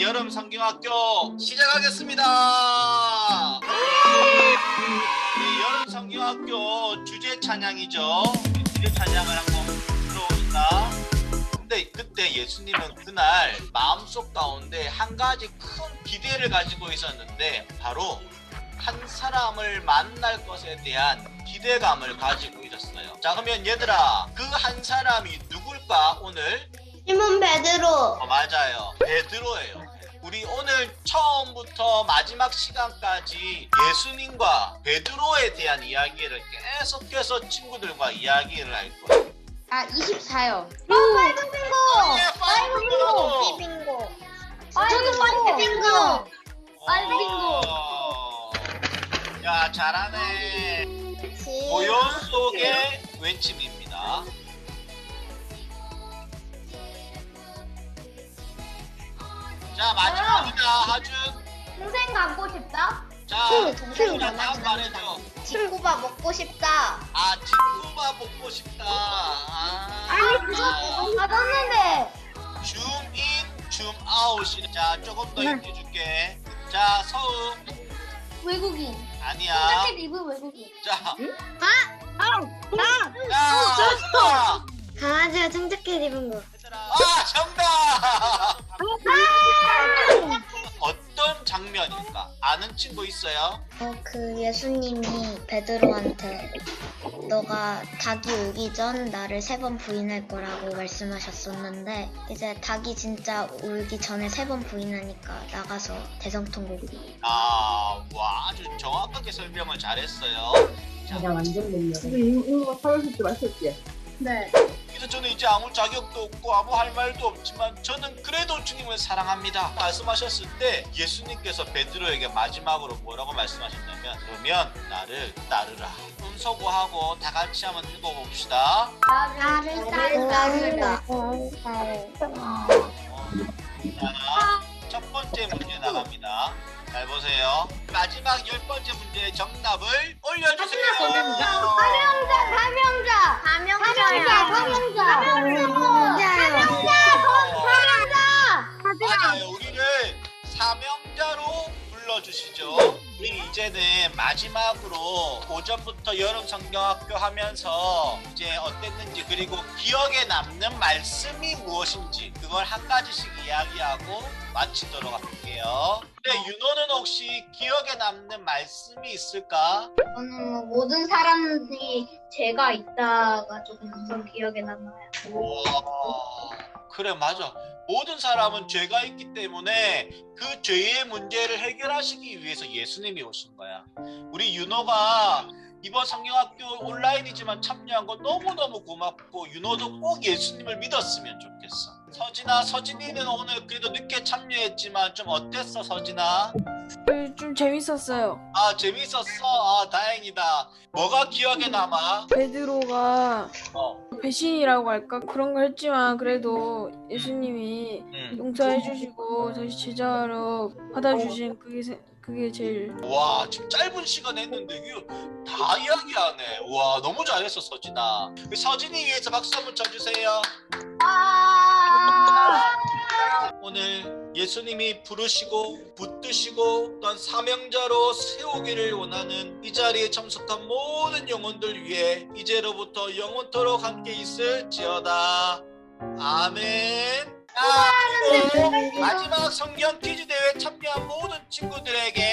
여름 성경학교 시작하겠습니다. 네, 여름 성경학교 주제 찬양이죠. 주제 찬양을 한번 들어봅니다. 근데 그때 예수님은 그날 마음속 가운데 한 가지 큰 기대를 가지고 있었는데 바로 한 사람을 만날 것에 대한 기대감을 가지고 있었어요. 자 그러면 얘들아 그 한 사람이 누굴까 오늘? 시몬 베드로 어, 맞아요. 베드로예요. 우리 오늘 처음부터 마지막 시간까지 예수님과 베드로에 대한 이야기를 계속해서 친구들과 이야기를 할 거예요. 아 24요 파이브 빙고 예, 파이브 빙고! 빙고 저는 파이브 빙고. 파이브 빙고. 어. 야 잘하네. 고요 속의 외침입니다. 자 마지막이다 하준. 동생 갖고 싶다. 자그 동생이 자, 다음 말해줘. 친구가 먹고 싶다 아 친구가 먹고 싶다. 아, 아니 그거 받았는데. 줌인 줌아웃이. 자 조금 더 네. 얘기해줄게. 자 서우 외국인. 아니야. 자켓 입은 외국인. 자. 아, 아, 자, 자, 강아지가 청자켓 입은 거 장면일까? 아는 친구 있어요? 어, 그 예수님이 베드로한테 너가 닭이 오기 전 나를 세 번 부인할 거라고 말씀하셨었는데 이제 닭이 진짜 울기 전에 세 번 부인하니까 나가서 대성통곡 아, 와, 아주 정확하게 설명을 잘했어요. 자, 나 완전 못려. 근데 이거 사오실 때 마셨지? 네. 저는 이제 아무 자격도 없고 아무 할 말도 없지만 저는 그래도 주님을 사랑합니다. 말씀하셨을 때 예수님께서 베드로에게 마지막으로 뭐라고 말씀하셨냐면 그러면 나를 따르라. 음소거하고 다 같이 한번 읽어봅시다. 나를 따르라. 자, 첫 번째 문제 나갑니다. 잘 보세요. 마지막 열 번째 문제의 정답을 올려주세요. 가명자, 가명자. 가명자, 가명자. 맞아요. 우리를 사명자로 불러주시죠. 우리 이제는 마지막으로 오전부터 여름 성경학교 하면서 이제 어땠는지 그리고 기억에 남는 말씀이 무엇인지 그걸 한 가지씩 이야기하고 마치도록 할게요. 근데 윤호는 혹시 기억에 남는 말씀이 있을까? 저는 모든 사람들이 죄가 있다가 조금 우선 기억에 남아요. 와, 그래 맞아. 모든 사람은 죄가 있기 때문에 그 죄의 문제를 해결하시기 위해서 예수님이 오신 거야. 우리 윤호가 이번 성경학교 온라인이지만 참여한 거 너무너무 고맙고 윤호도 꼭 예수님을 믿었으면 좋겠어. 서진아, 서진이는 오늘 그래도 늦게 참여했지만 좀 어땠어, 서진아? 그, 좀 재밌었어요. 아, 재밌었어. 아, 다행이다. 뭐가 기억에 남아? 베드로가 어, 배신이라고 할까 그런 걸 했지만 그래도 예수님이 음. 용서해 주시고 다시 제자로 받아주신 그게 세- 그게 제일 와 지금 짧은 시간에 했는데 이거 다 이야기하네 와 너무 잘했어 서진아 우리 서진이 위해서 박수 한번 쳐주세요 아, 오늘 예수님이 부르시고 붙드시고 또한 사명자로 세우기를 원하는 이 자리에 참석한 모든 영혼들 위해 이제로부터 영원토록 함께 있을지어다. 아멘. 아, 그리고 마지막 성경 퀴즈 대회 참여한 모든 친구들에게